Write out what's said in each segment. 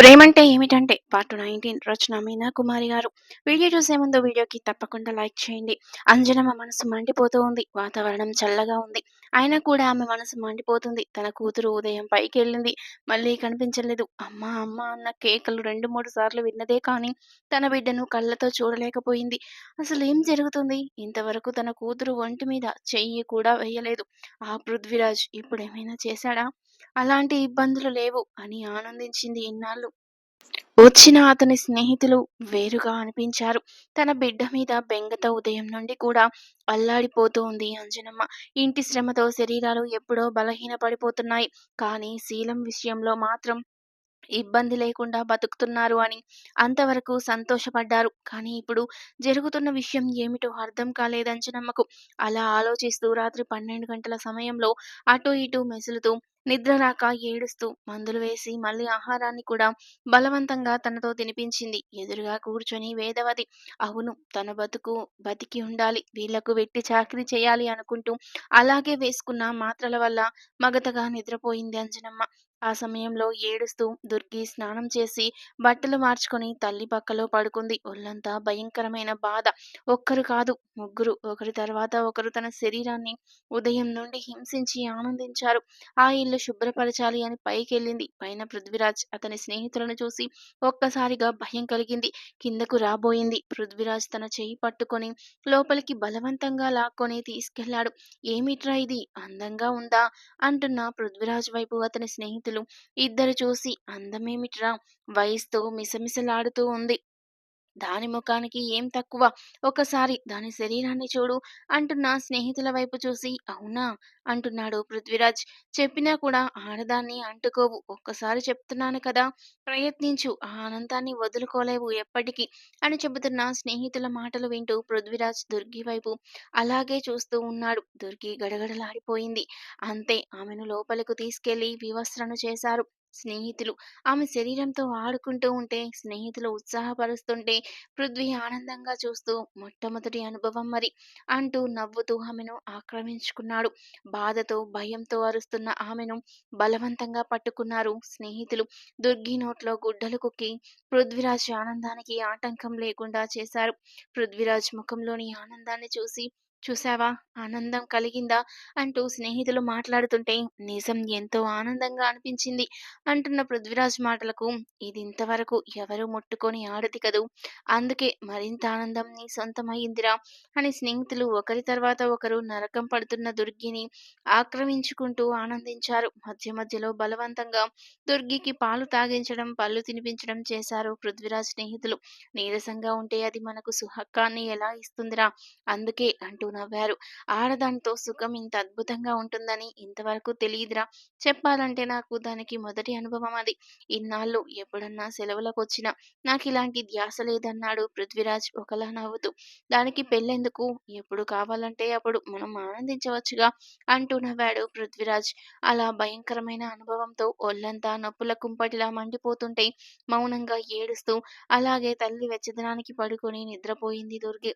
ప్రేమంటే ఏమిటంటే part nineteen Rachana Meena Kumari గారు. Video చూసే ముందు వీడియోకి తప్పకుండా లైక్ చేయండి. అంజనమ్మ మనసు మండిపోతూ ఉంది. వాతావరణం చల్లగా ఉంది. అయినా కూడా ఆమె మనసు మండిపోతుంది. తన కూతురు ఉదయం పైకి వెళ్ళింది మళ్ళీ కనిపించలేదు. అమ్మ అమ్మ అన్న కేకలు రెండు మూడు సార్లు విన్నదే కానీ తన బిడ్డను కళ్ళతో చూడలేకపోయింది. అసలు ఏం జరుగుతుంది? ఇంతవరకు తన కూతురు ఒంటి మీద చెయ్యి కూడా వేయలేదు. ఆ పృథ్వీరాజ్ ఇప్పుడు ఏమైనా చేశాడా? అలాంటి ఇబ్బందులు లేవు అని ఆనందించింది ఇన్నాళ్ళు. వచ్చిన అతని స్నేహితులు వేరుగా అనిపించారు. తన బిడ్డ మీద బెంగత ఉదయం నుండి కూడా అల్లాడిపోతూ ఉంది అంజనమ్మ. ఇంటి శ్రమతో శరీరాలు ఎప్పుడో బలహీన పడిపోతున్నాయి కానీ శీలం విషయంలో మాత్రం ఇబ్బంది లేకుండా బతుకుతున్నారు అని అంతవరకు సంతోషపడ్డారు. కానీ ఇప్పుడు జరుగుతున్న విషయం ఏమిటో అర్థం కాలేదంచనమ్మకు అలా ఆలోచిస్తూ రాత్రి పన్నెండు గంటల సమయంలో అటు ఇటు మెసులుతూ నిద్ర రాక ఏడుస్తూ మందులు వేసి మళ్ళీ ఆహారాన్ని కూడా బలవంతంగా తనతో తినిపించింది. ఎదురుగా కూర్చొని వేదవతి అవును తన బతుకు బతికి ఉండాలి వీళ్ళకు వెట్టి చాకరీ చేయాలి అనుకుంటూ అలాగే వేసుకున్న మాత్రల వల్ల మగతగా నిద్రపోయింది అంజనమ్మ. ఆ సమయంలో ఏడుస్తూ దుర్గి స్నానం చేసి బట్టలు మార్చుకొని తల్లి పక్కలో పడుకుంది. ఒళ్ళంతా భయంకరమైన బాధ. ఒక్కరు కాదు ముగ్గురు. ఒకరి తర్వాత ఒకరు తన శరీరాన్ని ఉదయం నుండి హింసించి ఆనందించారు. ఆ ఇల్లు శుభ్రపరచాలి అని పైకెళ్ళింది. పైన పృథ్వీరాజ్ అతని స్నేహితులను చూసి ఒక్కసారిగా భయం కలిగింది. కిందకు రాబోయింది. పృథ్వీరాజ్ తన చేయి పట్టుకొని లోపలికి బలవంతంగా లాక్కొని తీసుకెళ్ళాడు. ఏమిట్రా ఇది? అందంగా ఉందా? అంటున్న పృథ్వీరాజ్ వైపు అతని స్నేహితులు ఇద్దరు చూసి అందమేమిట్రా? వయసుతో మిసమిసలాడుతూ ఉంది. దాని ముఖానికి ఏం తక్కువ? ఒకసారి దాని శరీరాన్ని చూడు అంటున్న స్నేహితుల వైపు చూసి అవునా? అంటున్నాడు పృథ్వీరాజ్. చెప్పినా కూడా ఆడదాన్ని అంటుకోవు. ఒక్కసారి చెప్తున్నాను కదా ప్రయత్నించు. ఆ ఆనందాన్ని వదులుకోలేవు ఎప్పటికీ అని చెబుతున్న స్నేహితుల మాటలు వింటూ పృథ్వీరాజ్ దుర్గి వైపు అలాగే చూస్తూ ఉన్నాడు. దుర్గి గడగడలాడిపోయింది. అంతే ఆమెను లోపలకు తీసుకెళ్ళి వివస్త్రను చేశారు. స్నేహితులు. ఆమె శరీరంతో ఆడుకుంటూ ఉంటే స్నేహితులు ఉత్సాహపరుస్తుంటే పృథ్వీ ఆనందంగా చూస్తూ మొట్టమొదటి అనుభవం మరి అంటూ నవ్వుతూ ఆమెను ఆక్రమించుకున్నాడు. బాధతో భయంతో అరుస్తున్న ఆమెను బలవంతంగా పట్టుకున్నారు స్నేహితులు. దుర్గి నోట్లో గుడ్డలు కుక్కి పృథ్వీరాజ్ ఆనందానికి ఆటంకం లేకుండా చేశారు. పృథ్వీరాజ్ ముఖంలోని ఆనందాన్ని చూసి చూసావా? ఆనందం కలిగిందా? అంటూ స్నేహితులు మాట్లాడుతుంటే నిజం ఎంతో ఆనందంగా అనిపించింది అంటున్న పృథ్వీరాజ్ మాటలకు ఇది ఇంతవరకు ఎవరు ముట్టుకొని ఆడది కదూ. అందుకే మరింత ఆనందం నీ సొంతమైందిరా అని స్నేహితులు ఒకరి తర్వాత ఒకరు నరకం పడుతున్న దుర్గిని ఆక్రమించుకుంటూ ఆనందించారు. మధ్య మధ్యలో బలవంతంగా దుర్గికి పాలు తాగించడం పళ్ళు తినిపించడం చేశారు పృథ్వీరాజ్ స్నేహితులు. నీరసంగా ఉంటే అది మనకు సుహక్కాన్ని ఎలా ఇస్తుందిరా? అందుకే అంటూ నవ్వారు. ఆడదానితో సుఖం ఇంత అద్భుతంగా ఉంటుందని ఇంతవరకు తెలియదురా చెప్పాలంటే నాకు దానికి మొదటి అనుభవం అది. ఇన్నాళ్ళు ఎప్పుడన్నా సెలవులకు వచ్చినా నాకు ఇలాంటి ధ్యాస లేదన్నాడు పృథ్వీరాజ్ ఒకలా నవ్వుతూ. దానికి పెళ్ళెందుకు? ఎప్పుడు కావాలంటే అప్పుడు మనం ఆనందించవచ్చుగా అంటూ నవ్వాడు పృథ్వీరాజ్. అలా భయంకరమైన అనుభవంతో ఒళ్ళంతా నొప్పుల కుంపటిలా మండిపోతుంటే మౌనంగా ఏడుస్తూ అలాగే తల్లి వెచ్చదనానికి పడుకొని నిద్రపోయింది దుర్గి.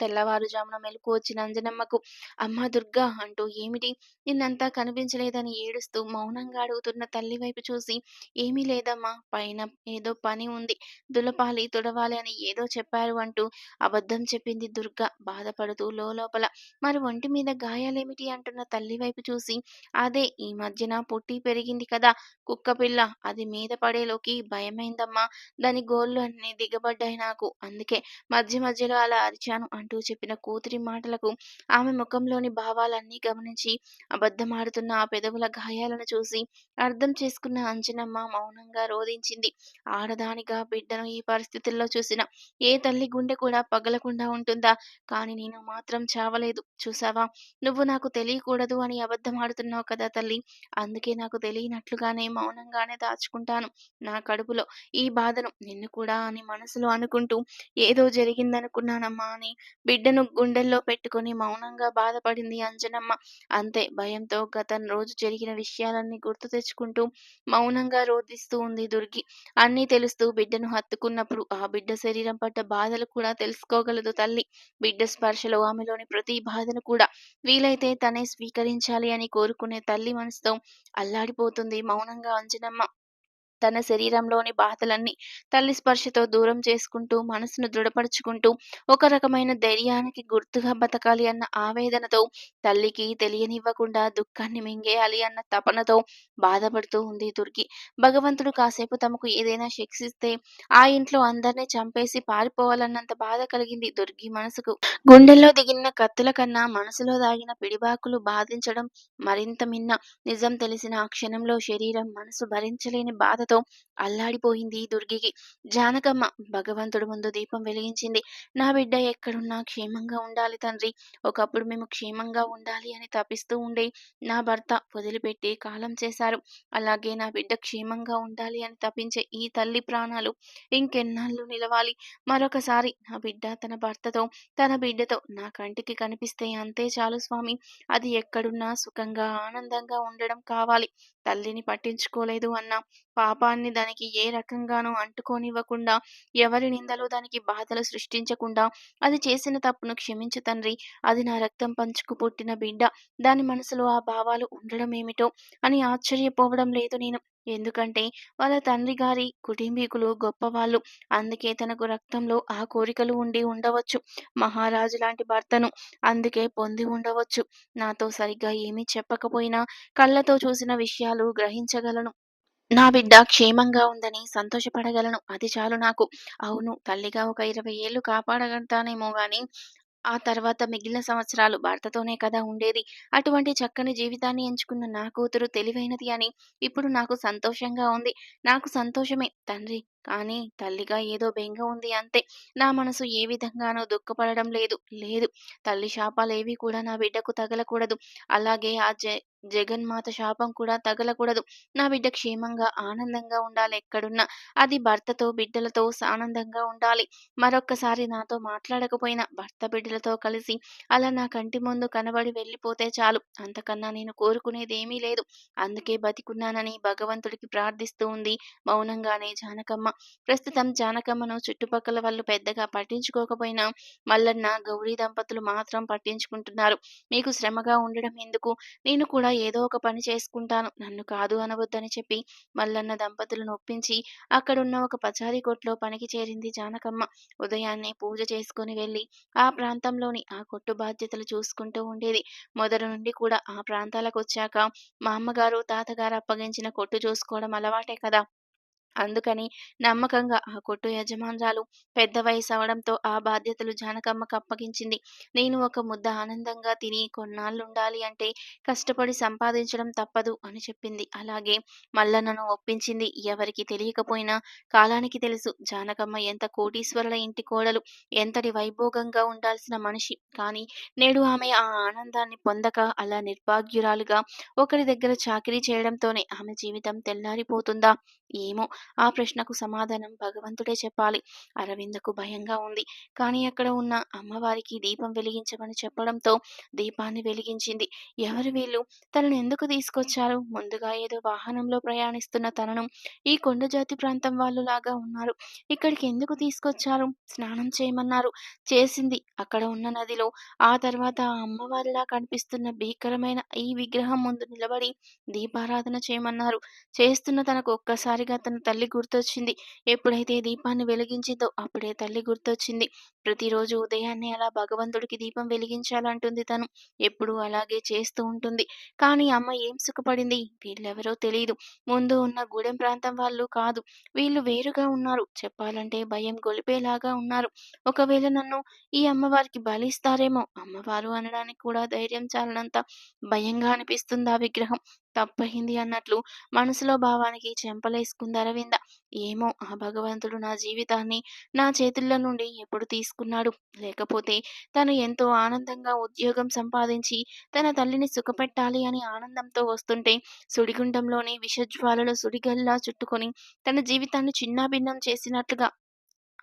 తెల్లవారుజామున మెలకు వచ్చిన అంజనమ్మకు అమ్మా దుర్గా అంటూ ఏమిటి? నిన్నంతా కనిపించలేదని ఏడుస్తూ మౌనంగా అడుగుతున్న తల్లి వైపు చూసి ఏమీ లేదమ్మా పైన ఏదో పని ఉంది దులపాలి తుడవాలి అని ఏదో చెప్పారు అంటూ అబద్ధం చెప్పింది దుర్గా. బాధపడుతూ లోపల మరి ఒంటి మీద గాయాలేమిటి? అంటున్న తల్లి వైపు చూసి అదే ఈ మధ్యన పుట్టి పెరిగింది కదా కుక్క పిల్ల అది మీద పడేలోకి భయమైందమ్మా దాని గోళ్ళు అన్ని దిగబడ్డాయి నాకు అందుకే మధ్య మధ్యలో అలా అరిచాను అంటూ చెప్పిన కూతురి మాటలకు ఆమె ముఖంలోని భావాలన్నీ గమనించి అబద్ధమాడుతున్న ఆ పెదవుల గాయాలను చూసి అర్థం చేసుకున్న అంజనమ్మ మౌనంగా రోధించింది. ఆడదానిగా బిడ్డను ఈ పరిస్థితుల్లో చూసిన ఏ తల్లి గుండె కూడా పగలకుండా ఉంటుందా? కానీ నేను మాత్రం చావలేదు. చూసావా? నువ్వు నాకు తెలియకూడదు అని అబద్ధం ఆడుతున్నావు కదా తల్లి. అందుకే నాకు తెలియనట్లుగానే మౌనంగానే దాచుకుంటాను నా కడుపులో. ఈ బాధను నిన్ను కూడా అని మనసులో అనుకుంటూ ఏదో జరిగిందనుకున్నానమ్మా అని బిడ్డను గుండెల్లో పెట్టుకొని మౌనంగా బాధపడింది అంజనమ్మ. అంతే భయంతో గత రోజు జరిగిన విషయాలన్నీ గుర్తు తెచ్చుకుంటూ మౌనంగా రోధిస్తూ ఉంది దుర్గి. అన్నీ తెలుస్తూ బిడ్డను హత్తుకున్నప్పుడు ఆ బిడ్డ శరీరం పట్ల బాధలు కూడా తెలుసుకోగలదు తల్లి. బిడ్డ స్పర్శలో ఆమెలోని ప్రతి బాధను కూడా వీలైతే తనే స్వీకరించాలి అని కోరుకునే తల్లి మనసుతో అల్లాడిపోతుంది మౌనంగా అంజనమ్మ. తన శరీరంలోని బాధలన్నీ తల్లి స్పర్శతో దూరం చేసుకుంటూ మనసును దృఢపరుచుకుంటూ ఒక రకమైన ధైర్యానికి గుర్తుగా బతకాలి అన్న ఆవేదనతో తల్లికి తెలియనివ్వకుండా దుఃఖాన్ని మింగేయాలి అన్న తపనతో బాధపడుతూ ఉంది దుర్గి. భగవంతుడు కాసేపు తమకు ఏదైనా శిక్షిస్తే ఆ ఇంట్లో అందరినీ చంపేసి పారిపోవాలన్నంత బాధ కలిగింది దుర్గి మనసుకు. గుండెల్లో దిగిన కత్తుల కన్నా మనసులో దాగిన పిడిబాకులు బాధించడం మరింత మిన్న. నిజం తెలిసిన ఆ క్షణంలో శరీరం మనసు భరించలేని బాధతో అల్లాడిపోయింది దుర్గికి. జానకమ్మ భగవంతుడి ముందు దీపం వెలిగించింది. నా బిడ్డ ఎక్కడున్నా క్షేమంగా ఉండాలి తండ్రి. ఒకప్పుడు మేము క్షేమంగా ఉండాలి అని తపిస్తూ ఉండే నా భర్త వదిలిపెట్టి కాలం చేశారు. అలాగే నా బిడ్డ క్షేమంగా ఉండాలి అని తపించే ఈ తల్లి ప్రాణాలు ఇంకెన్నాళ్ళు నిలవాలి. మరొకసారి నా బిడ్డ తన భర్తతో తన బిడ్డతో నా కంటికి కనిపిస్తే అంతే చాలు స్వామి. అది ఎక్కడున్నా సుఖంగా ఆనందంగా ఉండడం కావాలి. తల్లిని పట్టించుకోలేదు అన్న. పాపాన్ని దానికి ఏ రకంగానూ అంటుకోనివ్వకుండా ఎవరి నిందలు దానికి బాధలు సృష్టించకుండా అది చేసిన తప్పును క్షమించు తండ్రి. అది నా రక్తం పంచుకు పుట్టిన బిడ్డ. దాని మనసులో ఆ భావాలు ఉండడం ఏమిటో అని ఆశ్చర్యపోవడం లేదు నేను. ఎందుకంటే వాళ్ళ తండ్రి గారి కుటుంబీకులు గొప్పవాళ్ళు. అందుకే తనకు రక్తంలో ఆ కోరికలు ఉండి ఉండవచ్చు. మహారాజు లాంటి భర్తను అందుకే పొంది ఉండవచ్చు. నాతో సరిగ్గా ఏమీ చెప్పకపోయినా కళ్ళతో చూసిన విషయాలు గ్రహించగలను. నా బిడ్డ క్షేమంగా ఉందని సంతోషపడగలను. అది చాలు నాకు. అవును తల్లిగా ఒక ఇరవై ఏళ్ళు కాపాడగడతానేమో గాని ఆ తర్వాత మిగిలిన సంవత్సరాలు భర్తతోనే కదా ఉండేది. అటువంటి చక్కని జీవితాన్ని ఎంచుకున్న నా కూతురు తెలివైనది అని ఇప్పుడు నాకు సంతోషంగా ఉంది. నాకు సంతోషమే. తండ్రి కానీ తల్లిగా ఏదో బెంగ ఉంది అంతే. నా మనసు ఏ విధంగానో దుఃఖపడడం లేదు. లేదు తల్లి శాపాలేవి కూడా నా బిడ్డకు తగలకూడదు. అలాగే ఆ జ జగన్మాత శాపం కూడా తగలకూడదు. నా బిడ్డ క్షేమంగా ఆనందంగా ఉండాలి ఎక్కడున్నా. అది భర్తతో బిడ్డలతో ఆనందంగా ఉండాలి. మరొక్కసారి నాతో మాట్లాడకపోయినా భర్త బిడ్డలతో కలిసి అలా నా కంటి ముందు కనబడి వెళ్ళిపోతే చాలు. అంతకన్నా నేను కోరుకునేది ఏమీ లేదు. అందుకే బతికున్నానని భగవంతుడికి ప్రార్థిస్తూ ఉంది. మౌనంగానే జానకమ్మ. ప్రస్తుతం జానకమ్మను చుట్టుపక్కల వాళ్ళు పెద్దగా పట్టించుకోకపోయినా మల్లన్న గౌరీ దంపతులు మాత్రం పట్టించుకుంటున్నారు. మీకు శ్రమగా ఉండడం ఎందుకు? నేను కూడా ఏదో ఒక పని చేసుకుంటాను. నన్ను కాదు అనవద్దని చెప్పి మల్లన్న దంపతులను ఒప్పించి అక్కడున్న ఒక పచారీ కొట్లో పనికి చేరింది జానకమ్మ. ఉదయాన్నే పూజ చేసుకుని వెళ్ళి ఆ ప్రాంతంలోని ఆ కొట్టు బాధ్యతలు చూసుకుంటూ ఉండేది. మొదటి నుండి కూడా ఆ ప్రాంతాలకు వచ్చాక మా అమ్మగారు తాతగారు అప్పగించిన కొట్టు చూసుకోవడం అలవాటే కదా. అందుకని నమ్మకంగా ఆ కొట్టు యజమానురాలు పెద్ద వయసు అవడంతో ఆ బాధ్యతలు జానకమ్మకు అప్పగించింది. నేను ఒక ముద్ద ఆనందంగా తిని కొన్నాళ్ళుండాలి అంటే కష్టపడి సంపాదించడం తప్పదు అని చెప్పింది. అలాగే మల్లన్నను ఒప్పించింది. ఎవరికి తెలియకపోయినా కాలానికి తెలుసు జానకమ్మ ఎంత కోటీశ్వరుల ఇంటి కోడలు ఎంతటి వైభోగంగా ఉండాల్సిన మనిషి. కానీ నేడు ఆమె ఆ ఆనందాన్ని పొందక అలా నిర్భాగ్యురాలుగా ఒకరి దగ్గర చాకిరీ చేయడంతోనే ఆమె జీవితం తెల్లారిపోతుందా? ఏమో ఆ ప్రశ్నకు సమాధానం భగవంతుడే చెప్పాలి. అరవిందకు భయంగా ఉంది. కానీ అక్కడ ఉన్న అమ్మవారికి దీపం వెలిగించమని చెప్పడంతో దీపాన్ని వెలిగించింది. ఎవరు వీళ్ళు? తనను ఎందుకు తీసుకొచ్చారు? ముందుగా ఏదో వాహనంలో ప్రయాణిస్తున్న తనను ఈ కొండ జాతి ప్రాంతం వాళ్ళు లాగా ఉన్నారు. ఇక్కడికి ఎందుకు తీసుకొచ్చారు? స్నానం చేయమన్నారు. చేసింది అక్కడ ఉన్న నదిలో. ఆ తర్వాత ఆ అమ్మవారిలా కనిపిస్తున్న భీకరమైన ఈ విగ్రహం ముందు నిలబడి దీపారాధన చేయమన్నారు. చేస్తున్న తనకు ఒక్కసారిగా తన తల్లి గుర్తొచ్చింది. ఎప్పుడైతే దీపాన్ని వెలిగించిందో అప్పుడే తల్లి గుర్తొచ్చింది. ప్రతిరోజు ఉదయాన్నే అలా భగవంతుడికి దీపం వెలిగించాలంటుంది తను. ఎప్పుడు అలాగే చేస్తూ ఉంటుంది. కానీ అమ్మ ఏం సుఖపడింది? వీళ్ళెవరో తెలియదు ముందు ఉన్న గూడెం ప్రాంతం వాళ్ళు కాదు. వీళ్ళు వేరుగా ఉన్నారు. చెప్పాలంటే భయం గొలిపేలాగా ఉన్నారు. ఒకవేళ నన్ను ఈ అమ్మవారికి బలిస్తారేమో? అమ్మవారు అనడానికి కూడా ధైర్యం చాలనంత భయంగా అనిపిస్తుంది ఆ విగ్రహం. తప్పయింది అన్నట్లు మనసులో భావానికి చెంపలేసుకుంది అరవింద. ఏమో ఆ భగవంతుడు నా జీవితాన్ని నా చేతుల్లో నుండి ఎప్పుడు తీసుకున్నాడు? లేకపోతే తను ఎంతో ఆనందంగా ఉద్యోగం సంపాదించి తన తల్లిని సుఖపెట్టాలి అని ఆనందంతో వస్తుంటే సుడిగుండంలోని విషజ్వాలలో సుడిగల్లా చుట్టుకొని తన జీవితాన్ని చిన్నాభిన్నం చేసినట్లుగా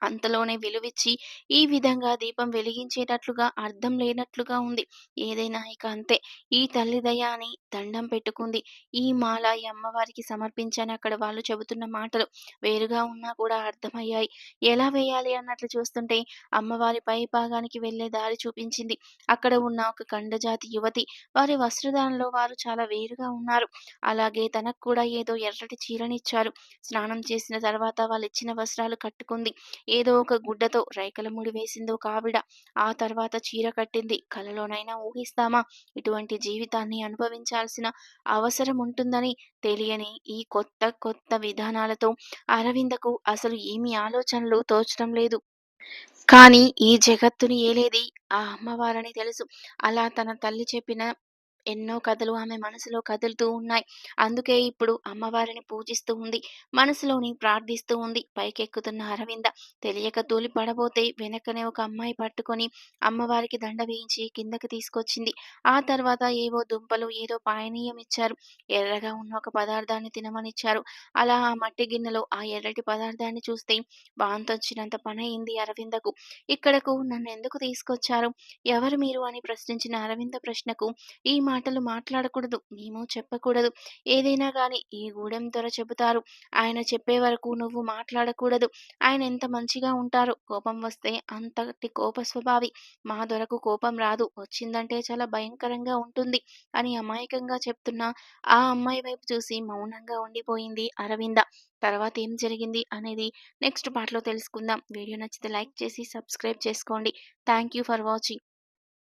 అంతలోనే విలువిచ్చి ఈ విధంగా దీపం వెలిగించేటట్లుగా అర్థం లేనట్లుగా ఉంది. ఏదైనా ఇక అంతే. ఈ తల్లి దయ అని దండం పెట్టుకుంది. ఈ మాల ఈ అమ్మవారికి సమర్పించని అక్కడ వాళ్ళు చెబుతున్న మాటలు వేరుగా ఉన్నా కూడా అర్థమయ్యాయి. ఎలా వేయాలి అన్నట్లు చూస్తుంటే అమ్మవారి పై భాగానికి వెళ్ళే దారి చూపించింది. అక్కడ ఉన్న ఒక కండజాతి యువతి. వారి వస్త్రధారణలో వారు చాలా వేరుగా ఉన్నారు. అలాగే తనకు కూడా ఏదో ఎర్రటి చీరనిచ్చారు స్నానం చేసిన తర్వాత వాళ్ళు ఇచ్చిన వస్త్రాలు కట్టుకుంది. ఏదో ఒక గుడ్డతో రైకల ముడి వేసింది ఒక ఆవిడ. ఆ తర్వాత చీర కట్టింది. కలలోనైనా ఊహిస్తామా? ఇటువంటి జీవితాన్ని అనుభవించాల్సిన అవసరం ఉంటుందని తెలియని ఈ కొత్త కొత్త విధానాలతో అరవిందకు అసలు ఏమి ఆలోచనలు తోచడం లేదు. కానీ ఈ జగత్తుని ఏలేది? ఆ అమ్మవారని తెలుసు. అలా తన తల్లి చెప్పిన ఎన్నో కథలు ఆమె మనసులో కదులుతూ ఉన్నాయి. అందుకే ఇప్పుడు అమ్మవారిని పూజిస్తూ ఉంది. మనసులోని ప్రార్థిస్తూ ఉంది. పైకెక్కుతున్న అరవింద తెలియక తూలి పడబోతే వెనకనే ఒక అమ్మాయి పట్టుకొని అమ్మవారికి దండ వేయించి కిందకి తీసుకొచ్చింది. ఆ తర్వాత ఏవో దుంపలు ఏదో పాయనీయం ఇచ్చారు. ఎర్రగా ఉన్న ఒక పదార్థాన్ని తినమనిచ్చారు అలా ఆ మట్టి గిన్నెలో ఆ ఎర్రటి పదార్థాన్ని చూస్తే బాంతొచ్చినంత పని అయింది అరవిందకు. ఇక్కడకు నన్ను ఎందుకు తీసుకొచ్చారు? ఎవరు మీరు? అని ప్రశ్నించిన అరవింద ప్రశ్నకు ఈ మాటలు మాట్లాడకూడదు. మేము చెప్పకూడదు. ఏదైనా కానీ ఈ గూడెం దొర చెబుతారు. ఆయన చెప్పే వరకు నువ్వు మాట్లాడకూడదు. ఆయన ఎంత మంచిగా ఉంటారు కోపం వస్తే అంతటి కోప స్వభావి. మా దొరకు కోపం రాదు. వచ్చిందంటే చాలా భయంకరంగా ఉంటుంది అని అమాయకంగా చెప్తున్నా. ఆ అమ్మాయి వైపు చూసి మౌనంగా ఉండిపోయింది అరవింద. తర్వాత ఏం జరిగింది అనేది నెక్స్ట్ పార్ట్లో తెలుసుకుందాం. వీడియో నచ్చితే లైక్ చేసి సబ్స్క్రైబ్ చేసుకోండి. Thank you for watching.